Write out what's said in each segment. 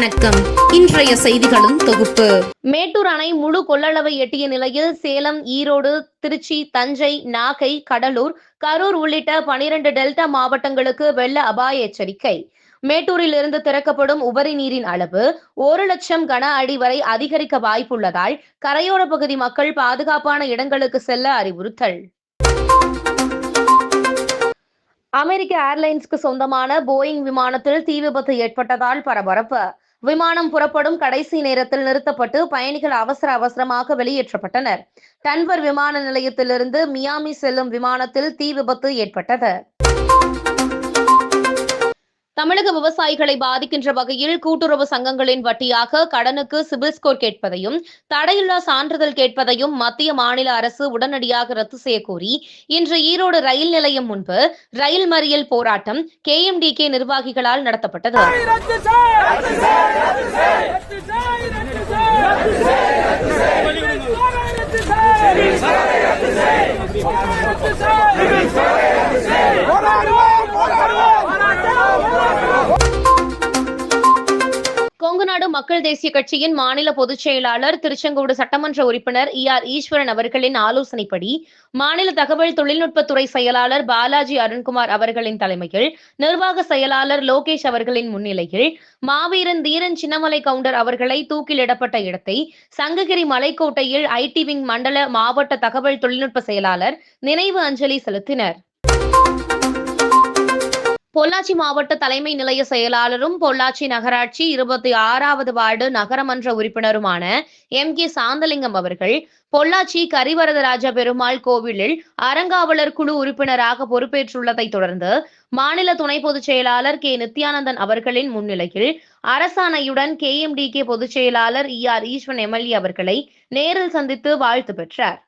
வணக்கம். இன்றைய செய்திகளும் தொகுப்பு. மேட்டூர் அணை முழு கொள்ளளவை எட்டிய நிலையில் சேலம் ஈரோடு திருச்சி தஞ்சை நாகை கடலூர் கரூர் உள்ளிட்ட பனிரெண்டு டெல்டா மாவட்டங்களுக்கு வெள்ள அபாய எச்சரிக்கை. மேட்டூரில் இருந்து திறக்கப்படும் உபரி நீரின் அளவு ஒரு லட்சம் கன அடி வரை அதிகரிக்க வாய்ப்புள்ளதால் கரையோர பகுதி மக்கள் பாதுகாப்பான இடங்களுக்கு செல்ல அறிவுறுத்தல். அமெரிக்க ஏர்லைன்ஸ்க்கு சொந்தமான போயிங் விமானத்தில் தீ விபத்து ஏற்பட்டதால் பரபரப்பு. விமானம் புறப்படும் கடைசி நேரத்தில் நிறுத்தப்பட்டு பயணிகள் அவசர அவசரமாக வெளியேற்றப்பட்டனர். டன்வர் விமான நிலையத்திலிருந்து மியாமி செல்லும் விமானத்தில் தீ விபத்து ஏற்பட்டது. தமிழக விவசாயிகளை பாதிக்கின்ற வகையில் கூட்டுறவு சங்கங்களின் வட்டியாக கடனுக்கு சிபில் ஸ்கோர் கேட்பதையும் தடையில்லா சான்றிதழ் கேட்பதையும் மத்திய மாநில அரசு உடனடியாக ரத்து செய்யக்கோரி இன்று ஈரோடு ரயில் நிலையம் முன்பு ரயில் மறியல் போராட்டம் கேஎம்டிகே நிர்வாகிகளால் நடத்தப்பட்டது. ரத்து செய் ரத்து செய் ரத்து மக்கள் தேசிய கட்சியின் மாநில பொதுச் செயலாளர் திருச்செங்கோடு சட்டமன்ற உறுப்பினர் இ. ஆர். ஈஸ்வரன் அவர்களின் ஆலோசனைப்படி மாநில தகவல் தொழில்நுட்பத்துறை செயலாளர் பாலாஜி அருண்குமார் அவர்களின் தலைமையில் நிர்வாக செயலாளர் லோகேஷ் அவர்களின் முன்னிலையில் மாவீரன் தீரன் சின்னமலை கவுண்டர் அவர்களை தூக்கிலிடப்பட்ட இடத்தை சங்ககிரி மலைக்கோட்டையில் ஐடி விங் மண்டல மாவட்ட தகவல் தொழில்நுட்ப செயலாளர் நினைவு அஞ்சலி செலுத்தினர். பொள்ளாச்சி மாவட்ட தலைமை நிலைய செயலாளரும் பொள்ளாச்சி நகராட்சி இருபத்தி ஆறாவது வார்டு நகரமன்ற உறுப்பினருமான எம் கே சாந்தலிங்கம் அவர்கள் பொள்ளாச்சி கரிவரதராஜ பெருமாள் கோவிலில் அறங்காவலர் குழு உறுப்பினராக பொறுப்பேற்றுள்ளதை தொடர்ந்து மாநில துணை பொதுச் செயலாளர் கே. நித்யானந்தன் அவர்களின் முன்னிலையில் அரசாணையுடன் கே. எம்டி பொதுச் செயலாளர் இ. ஆர். ஈஸ்வன் எம்எல்ஏ அவர்களை நேரில் சந்தித்து வாழ்த்து பெற்றார்.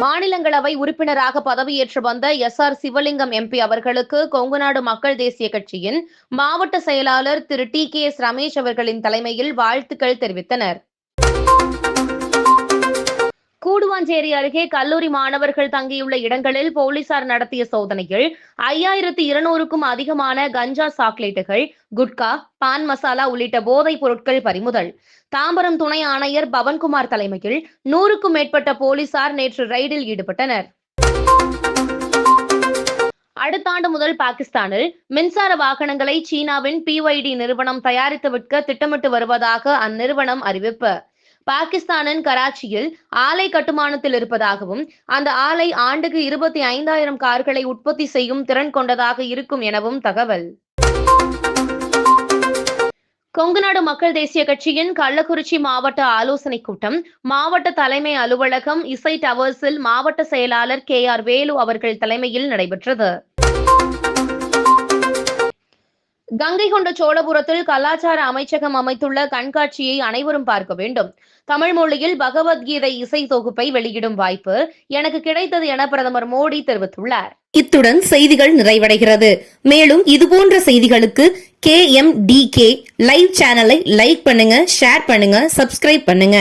மாநிலங்களவை உறுப்பினராக பதவியேற்று வந்த எஸ் ஆர் சிவலிங்கம் எம்பி அவர்களுக்கு கொங்குநாடு மக்கள் தேசிய கட்சியின் மாவட்ட செயலாளர் Thiru T K S Ramesh அவர்களின் தலைமையில் வாழ்த்துக்கள் தெரிவித்தனர். கூடுவாஞ்சேரி அருகே கல்லூரி மாணவர்கள் தங்கியுள்ள இடங்களில் போலீசார் நடத்திய சோதனையில் ஐயாயிரத்தி இருநூறுக்கும் அதிகமான கஞ்சா சாக்லேட்டுகள் குட்கா பான் மசாலா உள்ளிட்ட போதைப் பொருட்கள் பறிமுதல். தாம்பரம் துணை ஆணையர் பவன்குமார் தலைமையில் நூறுக்கும் மேற்பட்ட போலீசார் நேற்று ரைடில் ஈடுபட்டனர். அடுத்த ஆண்டு முதல் பாகிஸ்தானில் மின்சார வாகனங்களை சீனாவின் பிஒய்டி நிறுவனம் தயாரித்து விற்க திட்டமிட்டு வருவதாக அந்நிறுவனம் அறிவிப்பு. பாகிஸ்தானின் கராச்சியில் ஆலை கட்டுமானத்தில் இருப்பதாகவும் அந்த ஆலை ஆண்டுக்கு இருபத்தி ஐந்தாயிரம் கார்களை உற்பத்தி செய்யும் திறன் கொண்டதாக இருக்கும் எனவும் தகவல். கொங்குநாடு மக்கள் தேசிய கட்சியின் கள்ளக்குறிச்சி மாவட்ட ஆலோசனைக் கூட்டம் மாவட்ட தலைமை அலுவலகம் இசை டவர்ஸில் மாவட்ட செயலாளர் கே ஆர் வேலு அவர்கள் தலைமையில் நடைபெற்றது. கங்கை கொண்ட சோழபுரத்தில் கலாச்சார அமைச்சகம் அமைத்துள்ள கண்காட்சியை அனைவரும் பார்க்க வேண்டும். தமிழ் மொழியில் பகவத்கீதை இசை தொகுப்பை வெளியிடும் வாய்ப்பு எனக்கு கிடைத்தது என பிரதமர் மோடி தெரிவித்துள்ளார். இத்துடன் செய்திகள் நிறைவடைகிறது. மேலும் இதுபோன்ற செய்திகளுக்கு K M D K live சேனலை லைக் பண்ணுங்க ஷேர் பண்ணுங்க சப்ஸ்கிரைப் பண்ணுங்க.